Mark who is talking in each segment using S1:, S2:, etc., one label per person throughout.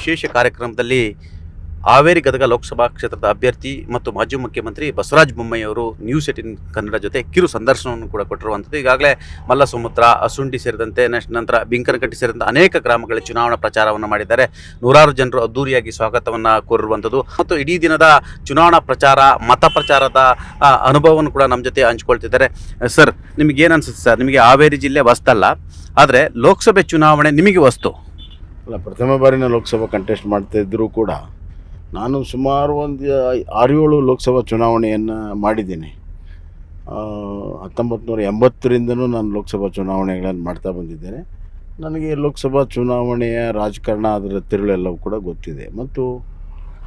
S1: ವಿಶೇಷ ಕಾರ್ಯಕ್ರಮದಲ್ಲಿ ಹಾವೇರಿ ಗದಗ ಲೋಕಸಭಾ ಕ್ಷೇತ್ರದ ಅಭ್ಯರ್ಥಿ ಮತ್ತು ಮಾಜಿ ಮುಖ್ಯಮಂತ್ರಿ ಬಸವರಾಜ ಬೊಮ್ಮಯ್ಯವರು ನ್ಯೂಸ್ ಏಟಿನ್ ಕನ್ನಡ ಜೊತೆ ಕಿರು ಸಂದರ್ಶನವನ್ನು ಕೂಡ ಕೊಟ್ಟಿರುವಂಥದ್ದು. ಈಗಾಗಲೇ ಮಲ್ಲಸಮುದ್ರ, ಅಸುಂಡಿ ಸೇರಿದಂತೆ ನಂತರ ಬಿಂಕನಕಟ್ಟಿ ಸೇರಿದಂತೆ ಅನೇಕ ಗ್ರಾಮಗಳಲ್ಲಿ ಚುನಾವಣಾ ಪ್ರಚಾರವನ್ನು ಮಾಡಿದ್ದಾರೆ. ನೂರಾರು ಜನರು ಅದ್ದೂರಿಯಾಗಿ ಸ್ವಾಗತವನ್ನು ಕೋರಿರುವಂಥದ್ದು. ಮತ್ತು ಇಡೀ ದಿನದ ಚುನಾವಣಾ ಪ್ರಚಾರ, ಮತ ಪ್ರಚಾರದ ಅನುಭವವನ್ನು ಕೂಡ ನಮ್ಮ ಜೊತೆ ಹಂಚ್ಕೊಳ್ತಿದ್ದಾರೆ. ಸರ್, ನಿಮಗೇನು ಅನ್ಸುತ್ತೆ ಸರ್? ನಿಮಗೆ ಹಾವೇರಿ ಜಿಲ್ಲೆ ವಸ್ತಲ್ಲ, ಆದರೆ ಲೋಕಸಭೆ ಚುನಾವಣೆ ನಿಮಗೆ ವಸ್ತು.
S2: ಅಲ್ಲ, ಪ್ರಥಮ ಬಾರಿನ ಲೋಕಸಭಾ ಕಂಟೆಸ್ಟ್ ಮಾಡ್ತಾ ಇದ್ದರೂ ಕೂಡ ನಾನು ಸುಮಾರು ಒಂದು ಆರು ಏಳು ಲೋಕಸಭಾ ಚುನಾವಣೆಯನ್ನು ಮಾಡಿದ್ದೀನಿ. ಹತ್ತೊಂಬತ್ತು ನೂರ ಎಂಬತ್ತರಿಂದನೂ ನಾನು ಲೋಕಸಭಾ ಚುನಾವಣೆಗಳನ್ನು ಮಾಡ್ತಾ ಬಂದಿದ್ದೇನೆ. ನನಗೆ ಲೋಕಸಭಾ ಚುನಾವಣೆಯ ರಾಜಕಾರಣ ಅದರ ತಿರುಳೆಲ್ಲವೂ ಕೂಡ ಗೊತ್ತಿದೆ. ಮತ್ತು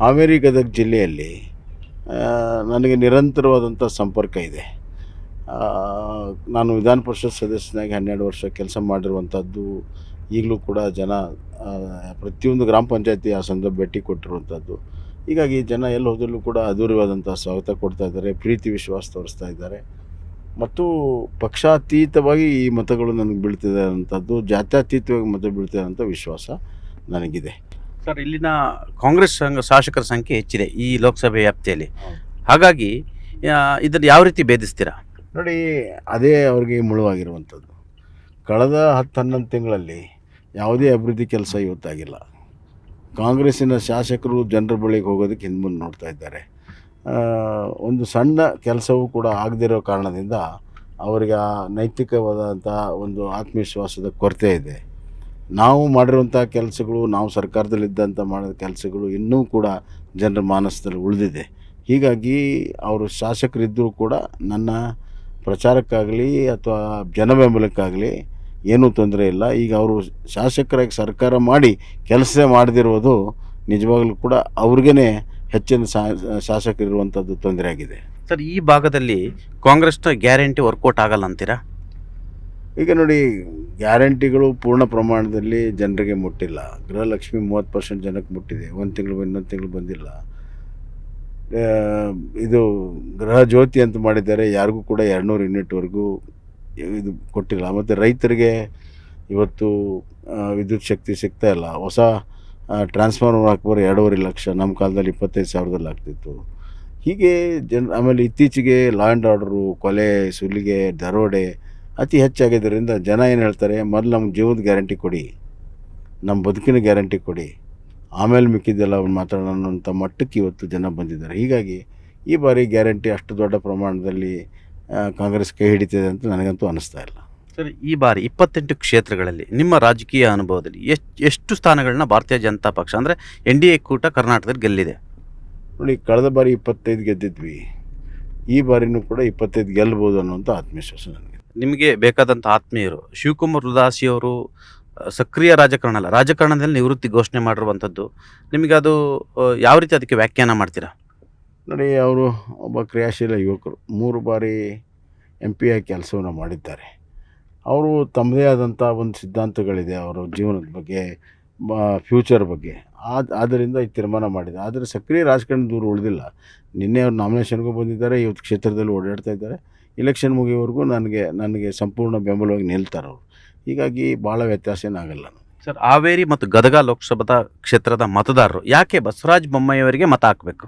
S2: ಹಾವೇರಿ, ಗದಗ ಜಿಲ್ಲೆಯಲ್ಲಿ ನನಗೆ ನಿರಂತರವಾದಂಥ ಸಂಪರ್ಕ ಇದೆ. ನಾನು ವಿಧಾನ ಪರಿಷತ್ ಸದಸ್ಯನಾಗಿ ಹನ್ನೆರಡು ವರ್ಷ ಕೆಲಸ ಮಾಡಿರುವಂಥದ್ದು ಈಗಲೂ ಕೂಡ ಜನ ಪ್ರತಿಯೊಂದು ಗ್ರಾಮ ಪಂಚಾಯತಿ ಆ ಸಂಘ ಭೇಟಿ ಕೊಟ್ಟಿರುವಂಥದ್ದು. ಹೀಗಾಗಿ ಜನ ಎಲ್ಲಿ ಹೋದಲ್ಲೂ ಕೂಡ ಅದೂರ್ಯವಾದಂಥ ಸ್ವಾಗತ ಕೊಡ್ತಾ ಇದ್ದಾರೆ ಪ್ರೀತಿ ವಿಶ್ವಾಸ ತೋರಿಸ್ತಾ ಇದ್ದಾರೆ. ಮತ್ತು ಪಕ್ಷಾತೀತವಾಗಿ ಈ ಮತಗಳು ನನಗೆ ಬೀಳ್ತಿದೆ ಅಂಥದ್ದು ಜಾತ್ಯತೀತವಾಗಿ ಮತ ಬೀಳ್ತಿದೆ ಅಂತ ವಿಶ್ವಾಸ ನನಗಿದೆ.
S1: ಸರ್ ಇಲ್ಲಿನ ಕಾಂಗ್ರೆಸ್ ಸಂಘ- ಶಾಸಕರ ಸಂಖ್ಯೆ ಹೆಚ್ಚಿದೆ ಈ ಲೋಕಸಭೆ ವ್ಯಾಪ್ತಿಯಲ್ಲಿ. ಹಾಗಾಗಿ ಇದನ್ನು ಯಾವ ರೀತಿ ಭೇದಿಸ್ತೀರಾ?
S2: ನೋಡಿ ಅದೇ ಅವ್ರಿಗೆ ಮುಳುವಾಗಿರುವಂಥದ್ದು. ಕಳೆದ ಹತ್ತು ಹನ್ನೊಂದು ತಿಂಗಳಲ್ಲಿ ಯಾವುದೇ ಅಭಿವೃದ್ಧಿ ಕೆಲಸ ಇವತ್ತಾಗಿಲ್ಲ. ಕಾಂಗ್ರೆಸ್ಸಿನ ಶಾಸಕರು ಜನರ ಬಳಿಗೆ ಹೋಗೋದಕ್ಕೆ ಹಿಂದ್ಮುಂದೆ ನೋಡ್ತಾ ಇದ್ದಾರೆ. ಒಂದು ಸಣ್ಣ ಕೆಲಸವೂ ಕೂಡ ಆಗದಿರೋ ಕಾರಣದಿಂದ ಅವರಿಗೆ ಆ ನೈತಿಕವಾದಂಥ ಒಂದು ಆತ್ಮವಿಶ್ವಾಸದ ಕೊರತೆ ಇದೆ. ನಾವು ಮಾಡಿರುವಂಥ ಕೆಲಸಗಳು, ನಾವು ಸರ್ಕಾರದಲ್ಲಿದ್ದಂಥ ಮಾಡಿದ ಕೆಲಸಗಳು ಇನ್ನೂ ಕೂಡ ಜನರ ಮಾನಸದಲ್ಲಿ ಉಳಿದಿದೆ. ಹೀಗಾಗಿ ಅವರು ಶಾಸಕರಿದ್ದರೂ ಕೂಡ ನನ್ನ ಪ್ರಚಾರಕ್ಕಾಗಲಿ ಅಥವಾ ಜನ ಬೆಂಬಲಕ್ಕಾಗಲಿ ಏನೂ ತೊಂದರೆ ಇಲ್ಲ. ಈಗ ಅವರು ಶಾಸಕರಾಗಿ ಸರ್ಕಾರ ಮಾಡಿ ಕೆಲಸ ಮಾಡದಿರುವುದು ನಿಜವಾಗ್ಲೂ ಕೂಡ ಅವ್ರಿಗೇ ಹೆಚ್ಚಿನ ಶಾಸಕರಿರುವಂಥದ್ದು ತೊಂದರೆ ಆಗಿದೆ.
S1: ಸರ್ ಈ ಭಾಗದಲ್ಲಿ ಕಾಂಗ್ರೆಸ್ನ ಗ್ಯಾರಂಟಿ ವರ್ಕೌಟ್ ಆಗಲ್ಲ ಅಂತೀರಾ?
S2: ಈಗ ನೋಡಿ ಗ್ಯಾರಂಟಿಗಳು ಪೂರ್ಣ ಪ್ರಮಾಣದಲ್ಲಿ ಜನರಿಗೆ ಮುಟ್ಟಿಲ್ಲ. ಗೃಹಲಕ್ಷ್ಮಿ ಮೂವತ್ತು ಪರ್ಸೆಂಟ್ ಜನಕ್ಕೆ ಮುಟ್ಟಿದೆ. ಒಂದು ತಿಂಗಳು ಇನ್ನೊಂದು ತಿಂಗಳು ಬಂದಿಲ್ಲ. ಇದು ಗೃಹ ಜ್ಯೋತಿ ಅಂತ ಮಾಡಿದ್ದಾರೆ. ಯಾರಿಗೂ ಕೂಡ ಎರಡುನೂರು ಯೂನಿಟ್ವರೆಗೂ ಇದು ಕೊಟ್ಟಿಲ್ಲ. ಮತ್ತು ರೈತರಿಗೆ ಇವತ್ತು ವಿದ್ಯುತ್ ಶಕ್ತಿ ಸಿಗ್ತಾ ಇಲ್ಲ. ಹೊಸ ಟ್ರಾನ್ಸ್ಫಾರ್ಮರ್ ಹಾಕ್ಬಾರ ಎರಡೂವರೆ ಲಕ್ಷ ನಮ್ಮ ಕಾಲದಲ್ಲಿ ಇಪ್ಪತ್ತೈದು ಸಾವಿರದಲ್ಲಿ ಆಗ್ತಿತ್ತು. ಹೀಗೆ ಜನ, ಆಮೇಲೆ ಇತ್ತೀಚೆಗೆ ಲಾ ಆ್ಯಂಡ್ ಆರ್ಡರು ಕೊಲೆ, ಸುಲಿಗೆ, ದರೋಡೆ ಅತಿ ಹೆಚ್ಚಾಗಿದ್ದರಿಂದ ಜನ ಏನು ಹೇಳ್ತಾರೆ, ಮೊದಲು ನಮ್ಮ ಜೀವದ ಗ್ಯಾರಂಟಿ ಕೊಡಿ. ನಮ್ಮ ಬದುಕಿನ ಗ್ಯಾರಂಟಿ ಕೊಡಿ. ಆಮೇಲೆ ಮಿಕ್ಕಿದ್ದೆಲ್ಲ ಅವ್ನು ಮಾತಾಡೋಣ ಅನ್ನೋಂಥ ಮಟ್ಟಕ್ಕೆ ಇವತ್ತು ಜನ ಬಂದಿದ್ದಾರೆ. ಹೀಗಾಗಿ ಈ ಬಾರಿ ಗ್ಯಾರಂಟಿ ಅಷ್ಟು ದೊಡ್ಡ ಪ್ರಮಾಣದಲ್ಲಿ ಕಾಂಗ್ರೆಸ್ ಕೈ ಹಿಡಿತಿದೆ ಅಂತ ನನಗಂತೂ ಅನಿಸ್ತಾ ಇಲ್ಲ.
S1: ಸರ್ ಈ ಬಾರಿ ಇಪ್ಪತ್ತೆಂಟು ಕ್ಷೇತ್ರಗಳಲ್ಲಿ ನಿಮ್ಮ ರಾಜಕೀಯ ಅನುಭವದಲ್ಲಿ ಎಷ್ಟು ಎಷ್ಟು ಸ್ಥಾನಗಳನ್ನ ಭಾರತೀಯ ಜನತಾ ಪಕ್ಷ ಅಂದರೆ ಎನ್ ಡಿ ಎ ಕೂಟ ಕರ್ನಾಟಕದಲ್ಲಿ ಗೆಲ್ಲಿದೆ?
S2: ನೋಡಿ ಕಳೆದ ಬಾರಿ ಇಪ್ಪತ್ತೈದು ಗೆದ್ದಿದ್ವಿ. ಈ ಬಾರಿನೂ ಕೂಡ ಇಪ್ಪತ್ತೈದು ಗೆಲ್ಬೋದು ಅನ್ನುವಂಥ ಆತ್ಮವಿಶ್ವಾಸ ನನಗೆ
S1: ನಿಮಗೆ ಬೇಕಾದಂಥ ಆತ್ಮೀಯರು ಶಿವಕುಮಾರ್ ಉದಾಸಿ ಅವರು ಸಕ್ರಿಯ ರಾಜಕಾರಣ ಅಲ್ಲ ರಾಜಕಾರಣದಲ್ಲಿ ನಿವೃತ್ತಿ ಘೋಷಣೆ ಮಾಡಿರುವಂಥದ್ದು ನಿಮಗೆ ಅದು ಯಾವ ರೀತಿ ಅದಕ್ಕೆ ವ್ಯಾಖ್ಯಾನ ಮಾಡ್ತೀರಾ?
S2: ನೋಡಿ, ಅವರು ಒಬ್ಬ ಕ್ರಿಯಾಶೀಲ ಯುವಕರು. ಮೂರು ಬಾರಿ ಎಂ ಪಿ ಆಗಿ ಕೆಲಸವನ್ನು ಮಾಡಿದ್ದಾರೆ. ಅವರು ತಮ್ಮದೇ ಆದಂಥ ಒಂದು ಸಿದ್ಧಾಂತಗಳಿದೆ ಅವರ ಜೀವನದ ಬಗ್ಗೆ ಫ್ಯೂಚರ್ ಬಗ್ಗೆ. ಆದ ಆದ್ದರಿಂದ ಈ ತೀರ್ಮಾನ ಮಾಡಿದೆ. ಆದರೆ ಸಕ್ರಿಯ ರಾಜಕಾರಣ ದೂರ ಉಳಿದಿಲ್ಲ. ನಿನ್ನೆ ಅವ್ರು ನಾಮಿನೇಷನ್ಗೂ ಬಂದಿದ್ದಾರೆ, ಇವತ್ತು ಕ್ಷೇತ್ರದಲ್ಲಿ ಓಡಾಡ್ತಾ ಇದ್ದಾರೆ. ಇಲೆಕ್ಷನ್ ಮುಗಿಯೋವರೆಗೂ ನನಗೆ ನನಗೆ ಸಂಪೂರ್ಣ ಬೆಂಬಲವಾಗಿ ನಿಲ್ತಾರೆ ಅವರು. ಹೀಗಾಗಿ ಭಾಳ ವ್ಯತ್ಯಾಸ ಏನಾಗಲ್ಲ
S1: ಸರ್, ಹಾವೇರಿ ಮತ್ತು ಗದಗ ಲೋಕಸಭಾ ಕ್ಷೇತ್ರದ ಮತದಾರರು ಯಾಕೆ ಬಸವರಾಜ ಬೊಮ್ಮಾಯಿಯವರಿಗೆ ಮತ ಹಾಕಬೇಕು?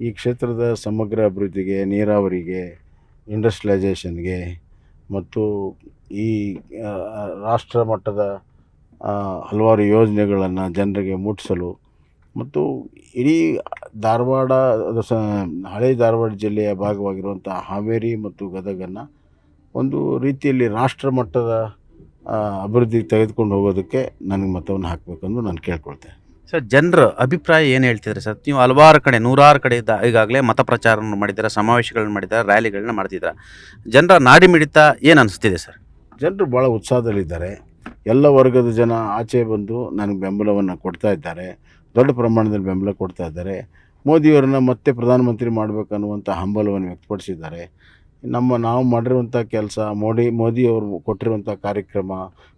S2: ಈ ಕ್ಷೇತ್ರದ ಸಮಗ್ರ ಅಭಿವೃದ್ಧಿಗೆ, ನೀರಾವರಿಗೆ ಇಂಡಸ್ಟ್ರಿಯಲೈಸೇಷನ್ಗೆ ಮತ್ತು ಈ ರಾಷ್ಟ್ರ ಮಟ್ಟದ ಹಲವಾರು ಯೋಜನೆಗಳನ್ನು ಜನರಿಗೆ ಮುಟ್ಟಿಸಲು ಮತ್ತು ಇಡೀ ಧಾರವಾಡ ಹಳೆ ಧಾರವಾಡ ಜಿಲ್ಲೆಯ ಭಾಗವಾಗಿರುವಂಥ ಹಾವೇರಿ ಮತ್ತು ಗದಗನ್ನು ಒಂದು ರೀತಿಯಲ್ಲಿ ರಾಷ್ಟ್ರ ಮಟ್ಟದ ಅಭಿವೃದ್ಧಿಗೆ ತೆಗೆದುಕೊಂಡು ಹೋಗೋದಕ್ಕೆ ನನಗೆ ಮತವನ್ನು ಹಾಕಬೇಕೆಂದು ನಾನು ಕೇಳ್ಕೊಳ್ತೇನೆ.
S1: ಸರ್, ಜನರ ಅಭಿಪ್ರಾಯ ಏನು ಹೇಳ್ತಿದ್ರೆ ಸರ್? ನೀವು ಹಲವಾರು ಕಡೆ, ನೂರಾರು ಕಡೆ ಇದ್ದ ಈಗಾಗಲೇ ಮತ ಪ್ರಚಾರವನ್ನು ಮಾಡಿದ್ದಾರೆ, ಸಮಾವೇಶಗಳನ್ನ ಮಾಡಿದ್ದಾರೆ, ರ್ಯಾಲಿಗಳನ್ನ ಮಾಡ್ತಿದ್ದಾರೆ? ಜನರ ನಾಡಿ ಮಿಡಿತ ಏನು ಅನಿಸ್ತಿದೆ ಸರ್?
S2: ಜನರು ಭಾಳ ಉತ್ಸಾಹದಲ್ಲಿದ್ದಾರೆ. ಎಲ್ಲ ವರ್ಗದ ಜನ ಆಚೆ ಬಂದು ನನಗೆ ಬೆಂಬಲವನ್ನು ಕೊಡ್ತಾ ಇದ್ದಾರೆ. ದೊಡ್ಡ ಪ್ರಮಾಣದಲ್ಲಿ ಬೆಂಬಲ ಕೊಡ್ತಾ ಇದ್ದಾರೆ. ಮೋದಿಯವರನ್ನ ಮತ್ತೆ ಪ್ರಧಾನಮಂತ್ರಿ ಮಾಡಬೇಕನ್ನುವಂಥ ಹಂಬಲವನ್ನು ವ್ಯಕ್ತಪಡಿಸಿದ್ದಾರೆ. ನಮ್ಮ ನಾವು ಮಾಡಿರುವಂಥ ಕೆಲಸ ಮೋದಿ ಮೋದಿಯವರು ಕೊಟ್ಟಿರುವಂಥ ಕಾರ್ಯಕ್ರಮ,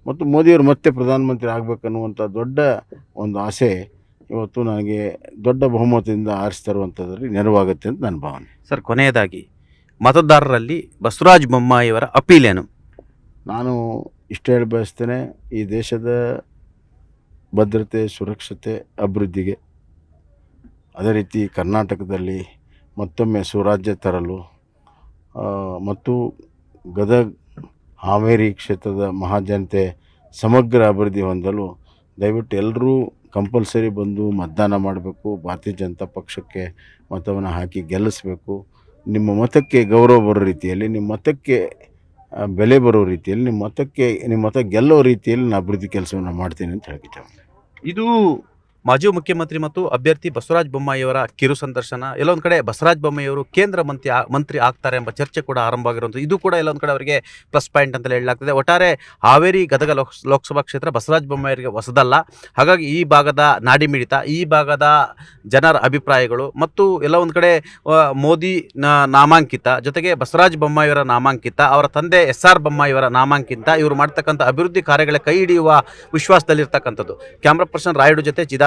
S2: ಮತ್ತು ಮೋದಿಯವರು ಮತ್ತೆ ಪ್ರಧಾನಮಂತ್ರಿ ಆಗಬೇಕನ್ನುವಂಥ ದೊಡ್ಡ ಒಂದು ಆಸೆ ಇವತ್ತು ನನಗೆ ದೊಡ್ಡ ಬಹುಮತದಿಂದ ಆರಿಸ್ತಿರುವಂಥದ್ರಲ್ಲಿ ನೆರವಾಗುತ್ತೆ ಅಂತ ನನ್ನ ಭಾವನೆ.
S1: ಸರ್ ಕೊನೆಯದಾಗಿ ಮತದಾರರಲ್ಲಿ ಬಸವರಾಜ ಬೊಮ್ಮಾಯಿಯವರ ಅಪೀಲ್ ಏನು?
S2: ನಾನು ಇಷ್ಟು ಹೇಳಿ ಬಯಸ್ತೇನೆ ಈ ದೇಶದ ಭದ್ರತೆ ಸುರಕ್ಷತೆ ಅಭಿವೃದ್ಧಿಗೆ. ಅದೇ ರೀತಿ ಕರ್ನಾಟಕದಲ್ಲಿ ಮತ್ತೊಮ್ಮೆ ಸುರಾಜ್ಯ ತರಲು ಮತ್ತು ಗದಗ ಹಾವೇರಿ ಕ್ಷೇತ್ರದ ಮಹಾಜನತೆ ಸಮಗ್ರ ಅಭಿವೃದ್ಧಿ ಹೊಂದಲು ದಯವಿಟ್ಟು ಎಲ್ಲರೂ ಕಂಪಲ್ಸರಿ ಬಂದು ಮತದಾನ ಮಾಡಬೇಕು. ಭಾರತೀಯ ಜನತಾ ಪಕ್ಷಕ್ಕೆ ಮತವನ್ನು ಹಾಕಿ ಗೆಲ್ಲಿಸಬೇಕು. ನಿಮ್ಮ ಮತಕ್ಕೆ ಗೌರವ ಬರೋ ರೀತಿಯಲ್ಲಿ, ನಿಮ್ಮ ಮತಕ್ಕೆ ಬೆಲೆ ಬರೋ ರೀತಿಯಲ್ಲಿ, ನಿಮ್ಮ ಮತಕ್ಕೆ, ನಿಮ್ಮ ಮತ ಗೆಲ್ಲೋ ರೀತಿಯಲ್ಲಿ ನಾನು ಅಭಿವೃದ್ಧಿ ಕೆಲಸವನ್ನು ಮಾಡ್ತೀನಿ ಅಂತ ಹೇಳಕ್ಕೆ
S1: ಇದು ಮಾಜಿ ಮುಖ್ಯಮಂತ್ರಿ ಮತ್ತು ಅಭ್ಯರ್ಥಿ ಬಸವರಾಜ ಬೊಮ್ಮಾಯಿಯವರ ಕಿರು ಸಂದರ್ಶನ, ಎಲ್ಲೊಂದು ಕಡೆ ಬಸವರಾಜ ಬೊಮ್ಮಾಯಿಯವರು ಕೇಂದ್ರ ಮಂತ್ರಿ ಮಂತ್ರಿ ಆಗ್ತಾರೆ ಎಂಬ ಚರ್ಚೆ ಕೂಡ ಆರಂಭ ಆಗಿರುವಂಥದ್ದು. ಇದು ಕೂಡ ಎಲ್ಲೊಂದು ಕಡೆ ಅವರಿಗೆ ಪ್ಲಸ್ ಪಾಯಿಂಟ್ ಅಂತಲೇ ಹೇಳಲಾಗ್ತದೆ. ಒಟ್ಟಾರೆ ಹಾವೇರಿ ಗದಗ ಲೋಕ್ ಲೋಕಸಭಾ ಕ್ಷೇತ್ರ ಬಸವರಾಜ ಬೊಮ್ಮಾಯಿಯವರಿಗೆ ಹೊಸದಲ್ಲ. ಹಾಗಾಗಿ ಈ ಭಾಗದ ನಾಡಿ ಮಿಡಿತ, ಈ ಭಾಗದ ಜನರ ಅಭಿಪ್ರಾಯಗಳು ಮತ್ತು ಎಲ್ಲ ಒಂದು ಕಡೆ ಮೋದಿ ನಾಮಾಂಕಿತ, ಜೊತೆಗೆ ಬಸವರಾಜ ಬೊಮ್ಮಾಯಿಯವರ ನಾಮಾಂಕಿತ, ಅವರ ತಂದೆ ಎಸ್ ಆರ್ ಬೊಮ್ಮಾಯಿಯವರ ನಾಮಾಂಕಿತ, ಇವರು ಮಾಡ್ತಕ್ಕಂಥ ಅಭಿವೃದ್ಧಿ ಕಾರ್ಯಗಳ ಕೈ ಹಿಡಿಯುವ ವಿಶ್ವಾಸದಲ್ಲಿರ್ತಕ್ಕಂಥದ್ದು. ಕ್ಯಾಮ್ರಾ ಪರ್ಸನ್ ರಾಯುಡು ಜೊತೆ